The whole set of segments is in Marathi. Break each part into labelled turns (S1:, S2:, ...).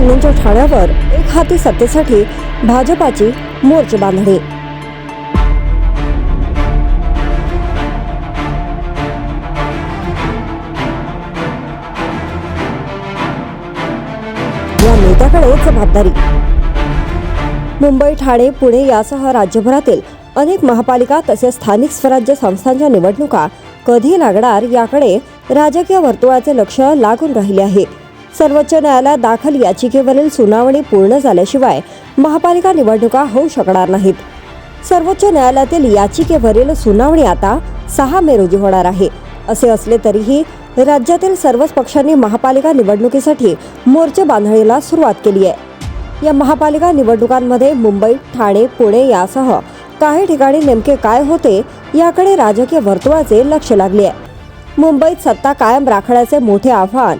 S1: शिंदेच्या ठाण्यावर एक हाती सत्तेसाठी भाजपाची मोर्चे बांधणी या नेत्याकडे जबाबदारी. मुंबई ठाणे पुणे यासह राज्यभरातील अनेक महापालिका तसेच स्थानिक स्वराज्य संस्थांच्या निवडणुका कधी लागणार याकडे राजकीय वर्तुळाचे लक्ष लागून राहिले आहे. सर्वोच्च न्यायालयात दाखल याचिकेवरील सुनावणी पूर्ण झाल्याशिवाय महापालिका निवडणुका होऊ शकणार नाहीत. सर्वोच्च न्यायालयातील याचिकेवरील सुनावणी आता सहा मे रोजी होणार आहे. असे असले तरीही राज्यातील सर्वच पक्षांनी महापालिका निवडणुकीसाठी मोर्चे बांधणीला सुरुवात केली आहे. या महापालिका निवडणुकांमध्ये मुंबई ठाणे पुणे यासह काही ठिकाणी नेमके काय होते याकडे राजकीय वर्तुळाचे लक्ष लागले आहे. मुंबईत सत्ता कायम राखण्याचे मोठे आव्हान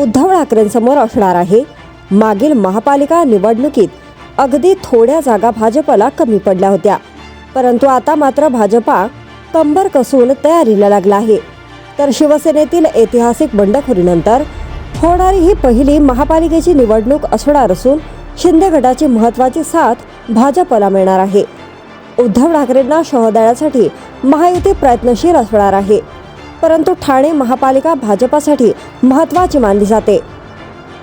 S1: उद्धव ठाकरेंसमोर असणार आहे. मागील महापालिका निवडणुकीत अगदी थोड्या जागा भाजपला कमी पडल्या होत्या. परंतु आता मात्र भाजपा कंबर कसून तयारीला लागला आहे. तर शिवसेनेतील ऐतिहासिक बंडखोरीनंतर होणारी ही पहिली महापालिकेची निवडणूक असणार असून शिंदे गटाची महत्वाची साथ भाजपला मिळणार आहे. उद्धव ठाकरेंना शह देण्यासाठी महायुती प्रयत्नशील असणार आहे. परंतु ठाणे महापालिका भाजपासाठी महत्वाची मानली जाते.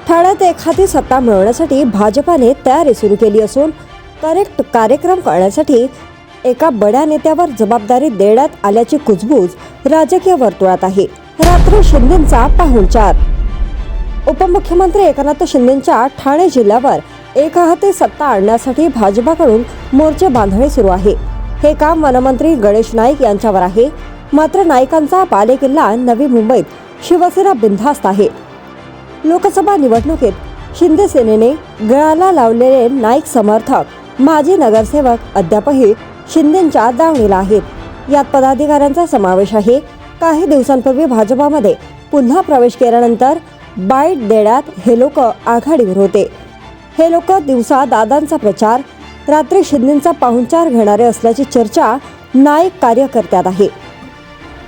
S1: ठाण्यात एखादी सत्ता मिळवण्यासाठी भाजपाने तयारी सुरू केली असून करेक्ट कार्यक्रम करण्यासाठी एका बड्या नेत्यावर जबाबदारी देण्यात आल्याची कुजबूज राजकीय वर्तुळात आहे. रात्री शिंदेचा पाहुणचार. उपमुख्यमंत्री एकनाथ शिंदेच्या ठाणे जिल्ह्यावर एका हाती सत्ता आणण्यासाठी भाजपाकडून मोर्चे बांधणी सुरू आहे. हे काम वनमंत्री गणेश नाईक यांच्यावर आहे. मात्र नाईकांचा बालेकिल्ला नवी मुंबईत शिवसेना बिनधास्त आहे. लोकसभा निवडणुकीत शिंदे सेनेने गळाला लावलेले नाईक समर्थक माजी नगरसेवक अद्यापही शिंदेच्या दावणीला आहेत. यात पदाधिकाऱ्यांचा समावेश आहे. काही दिवसांपूर्वी भाजपामध्ये पुन्हा प्रवेश केल्यानंतर बाईट देण्यात हे लोक आघाडीवर होते. हे लोक दिवसा दादांचा प्रचार रात्री शिंदेचा पाहुणचार घेणारे असल्याची चर्चा नाईक कार्यकर्त्यात आहे.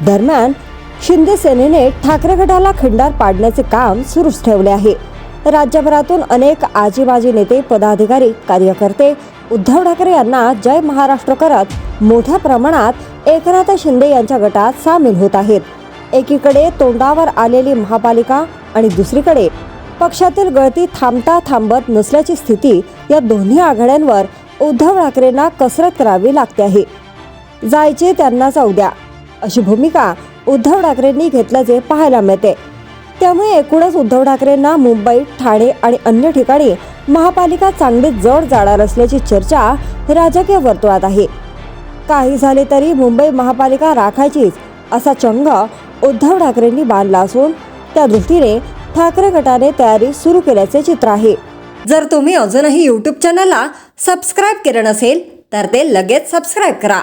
S1: दरम्यान शिंदे सेनेने ठाकरे गटाला खिंडार पाडण्याचे काम सुरूच ठेवले आहे. राज्यभरातून अनेक आजीबाजी नेते पदाधिकारी कार्यकर्ते उद्धव ठाकरे यांना जय महाराष्ट्र करत मोठ्या प्रमाणात एकनाथ शिंदे यांच्या गटात सामील होत आहेत. एकीकडे तोंडावर आलेली महापालिका आणि दुसरीकडे पक्षातील गळती थांबता थांबत नसल्याची स्थिती या दोन्ही आघाड्यांवर उद्धव ठाकरेंना कसरत करावी लागते आहे. जायचे त्यांना जाऊ द्या. अशी भूमिका उद्धव ठाकरेंनी घेतल्याचे पाहायला मिळते. त्यामुळे एकूणच उद्धव ठाकरेंना मुंबई ठाणे आणि अन्य ठिकाणी महापालिका चांगली जड जाणार असल्याची चर्चा राजकीय वर्तुळात आहे. काही झाले तरी मुंबई महापालिका राखायचीच असा चंग उद्धव ठाकरेंनी बांधला असून त्या दृष्टीने ठाकरे गटाने तयारी सुरू केल्याचे चित्र आहे. जर तुम्ही अजूनही यूट्यूब चॅनलला सबस्क्राईब केलं नसेल तर ते लगेच सबस्क्राईब करा.